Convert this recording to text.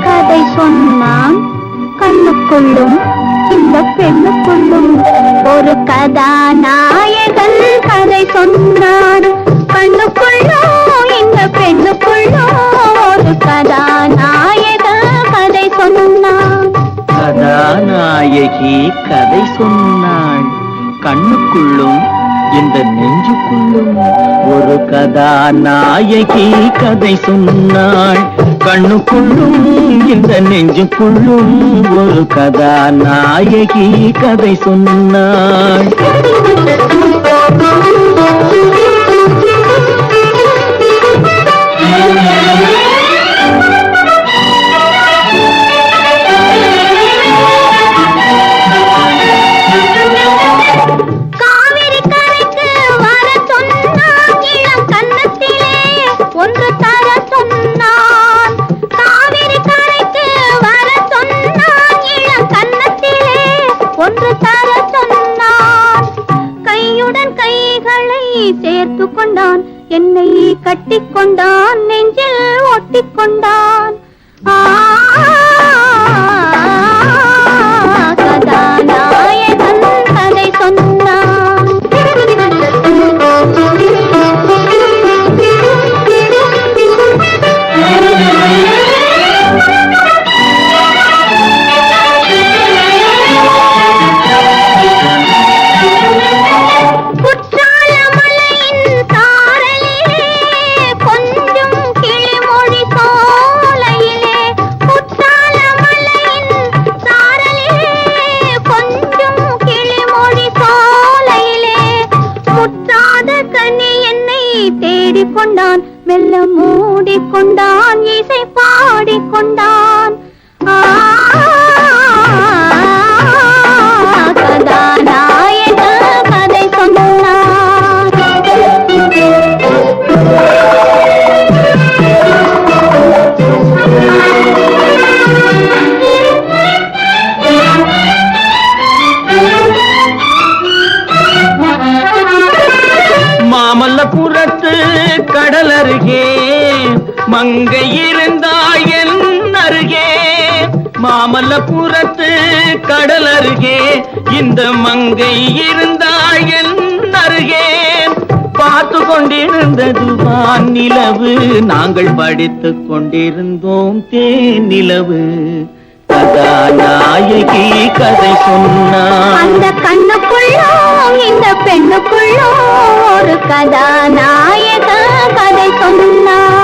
கதை சொன்னான். கண்ணுக்குள்ளும் இந்த பெண்ணுக்குள்ளும் ஒரு கதாநாயகன் கதை சொன்னான். கண்ணுக்குள்ளும் இந்த பெண்ணுக்குள்ளும் ஒரு கதாநாயகன் கதை சொன்னான். கதாநாயகி கதை சொன்னாள். கண்ணுக்குள்ளும் இந்த நெஞ்சுக்குள்ளும் ஒரு கதாநாயகி கதை சொன்னாள். கண்ணுக்குள்ளும் இந்த நெஞ்சுக்குள்ளும் ஒரு கதாநாயகி கதை சொன்னாள். என்னை கட்டிக்கொண்டான் நெஞ்சில் ஒட்டிக்கொண்டான். ஆ தேடிக் கொண்டான் மெல்ல மூடிக்கொண்டான் இசைப்பான். கடல் அருகே மங்கை இருந்தாய் என் அருகே. மாமல்லபுரத்து கடல் அருகே இந்த மங்கை இருந்தாய் என் அருகே. பார்த்து கொண்டிருந்தது வான் நிலவு நாங்கள் படித்துக் கொண்டிருந்தோம் தேன் நிலவு. கதாநாயகி கதை சொன்னான் அந்த கண்ணுக்குள்ளோ இந்த பெண்ணுக்குள்ளோ ஒரு கதாநாயகன் அதை கொடுத்தான்